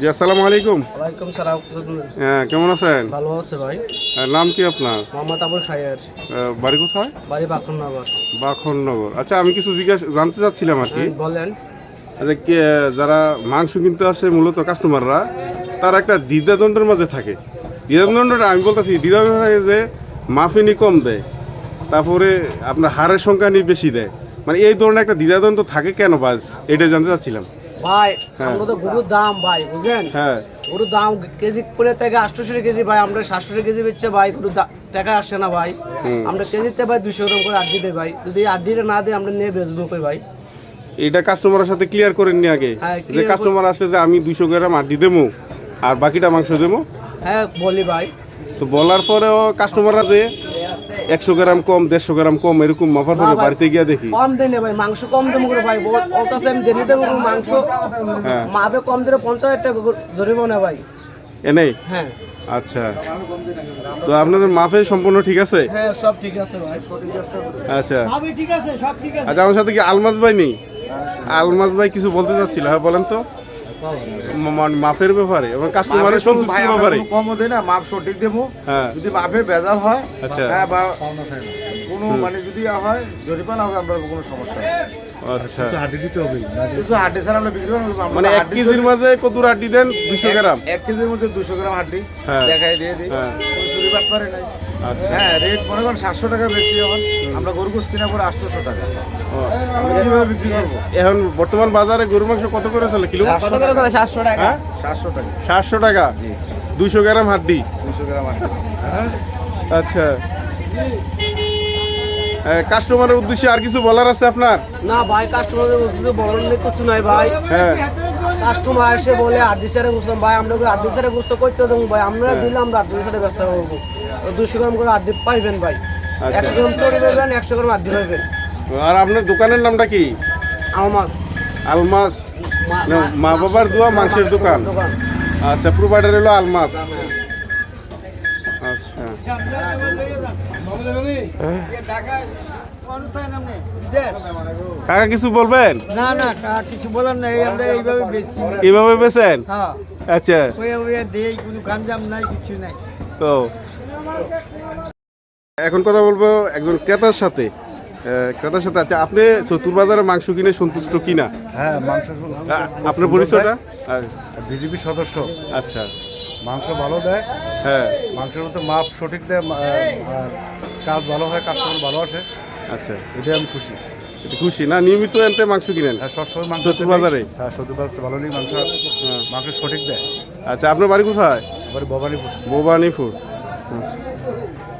জি আসসালামু আলাইকুম। ওয়ালাইকুম সালাম হ্যাঁ কেমন আছেন? ভালো আছে ভাই। নাম কি আপনার? মোহাম্মদ আবুল খায়ের। বাড়ি কোথায়? বাড়ি বাকননগর বাখননগর আচ্ছা আমি কিছু জিজ্ঞাসা জানতে চাচ্ছিলাম আর কি। বলেন। আচ্ছা কে যারা মাংস কিনতে আসে মূলত কাস্টমাররা তারা একটা দ্বিধাদ্বন্দ্বের মাঝে থাকে। দ্বিধাদ্বন্দ্বটা আমি বলতেছি দ্বিধাদ্বন্দ্ব থাকে যে মাফিনি কম দেয় তারপরে আপনার হারের সংখ্যা নিয়ে বেশি দেয়। মানে এই ধরনের একটা দ্বিধাদ্বন্দ্ব থাকে কেন বাস এটা জানতে চাচ্ছিলাম। ভাই হ্যাঁ। আমরা তো গরুর দাম ভাই বুঝলেন? হ্যাঁ। গরুর দাম কেজি করে থেকে আটশোশো কেজি ভাই আমরা সাতশো কেজি বেচছে ভাই গরুর টাকা আসে না ভাই। আমরা কেজিতে ভাই দুশো গ্রাম করে আড্ডি দেয় ভাই। যদি আড্ডিটা না দিয়ে আমরা নিয়ে বেচবো ভাই? এটা কাস্টমারের সাথে ক্লিয়ার করেননি আগে। হ্যাঁ, যে কাস্টমার আসে যে আমি দুশো গ্রাম আড্ডি দেবো আর বাকিটা মাংস দেবো। হ্যাঁ বলি ভাই। তো বলার পরেও কাস্টমাররা যে একশো গ্রাম কম দেড়শো গ্রাম কম এরকম মাফার পরে বাড়িতে গিয়ে দেখি। কম দেন ভাই মাংস কম দেবো করে ভাই আমি দেরি দেবো মাংস। হ্যাঁ। মাপে কম দিলে পঞ্চাশ হাজার টাকা জরিমানা ভাই। এনেই হ্যাঁ। আচ্ছা। তো আপনাদের মাফে সম্পূর্ণ ঠিক আছে? হ্যাঁ সব ঠিক আছে ভাই। আচ্ছা। ঠিক আছে সব ঠিক আচ্ছা আমার সাথে কি আলমাস ভাই নেই? আলমাস ভাই কিছু বলতে চাচ্ছিল হ্যাঁ বলেন তো। মা- মানে মাফের ব্যাপারে এবং কাস্টমারের সন্তুষ্টির ব্যাপারে। কমও দেয় না মাপ সঠিক দেবো। হ্যাঁ। যদি মাপে ভেজাল হয় আচ্ছা। হ্যাঁ বা কোনো মানে যদি হয় জরিমানা হবে আমরা কোনো সমস্যা আচ্ছা। হাড্ডি দিতে হবে কিছু হাড্ডি ছাড়া আমরা বিক্রি করব মানে এক কেজির মাঝে কত দেন? দুশো গ্রাম? এক কেজির মধ্যে দুশো গ্রাম হাড্ডি হ্যাঁ। দেখাই দিয়ে দিই। হ্যাঁ। চুরি বাট পারে নাই। আচ্ছা হ্যাঁ রেট মনে করেন সাতশো টাকা বেশি এখন। আমরা গরু গোস কিনা করে আটশোশো টাকা। কীভাবে বিক্রি করব? এখন বর্তমান বাজারে গরুর মাংস কত করে চলে? কিলো? কত করে চলে? সাতশো টাকা? হ্যাঁ? সাতশো টাকা। সাতশো টাকা? দুইশো গ্রাম হাড্ডি? দুশো গ্রাম হাড্ডি। আচ্ছা। কাস্টমারের উদ্দেশ্যে আর কিছু বলার আছে আপনার? না ভাই কাস্টমারের উদ্দেশ্যে বলার কিছু নাই ভাই। হ্যাঁ। কাস্টমার এসে বলে আড্ডি সারে বুঝলাম ভাই আমরা আড্ডি সারে বুঝতে করতে দেবো ভাই আমরা দিলে আমরা আড্ডি সারে ব্যস্ত করব দুশো গ্রাম করে আড্ডি পাইবেন ভাই। আচ্ছা। একশো গ্রাম চড়ি পাইবেন একশো গ্রাম আড্ডি পাইবেন। আর আপনার দোকানের নামটা কি? আমার আলমাস? মা- বাবার দোয়া মাংসের দোকান। দোকান। আচ্ছা প্রোভাইডার হলো আলমাস। আচ্ছা। কাকা কিছু বলবেন? না না কিছু বলার নাই আমরা এইভাবে বেশি এইভাবে বেছেন? হ্যাঁ। আচ্ছা। ওই ওই দেই কোনো গাঞ্জাম নাই কিছু নাই। তো এখন কথা বলব একজন ক্রেতার সাথে। ক্রেতার সাথে আচ্ছা আপনি চতুর বাজারে মাংস কিনে সন্তুষ্ট কিনা? হ্যাঁ মাংস আপনার পরিচয়টা? আর, বিজেপি সদস্য। আচ্ছা। মাংস ভালো দেয়। হ্যাঁ। মাংসের মধ্যে মাপ সঠিক দেয় কাজ ভালো হয় কাস্টমার ভালো আসে। আচ্ছা। এটা আমি খুশি। এটা খুশি? না নিয়মিত এনতে মাংস কিনেন? হ্যাঁ সবসময় মাংস চতুর বাজারে? হ্যাঁ বাজারে ভালো নেই মাংস হ্যাঁ। মাংস সঠিক দেয়। আচ্ছা আপনার বাড়ি কোথায়? এবারে ভবানীপুর। ভবানীপুর। আচ্ছা।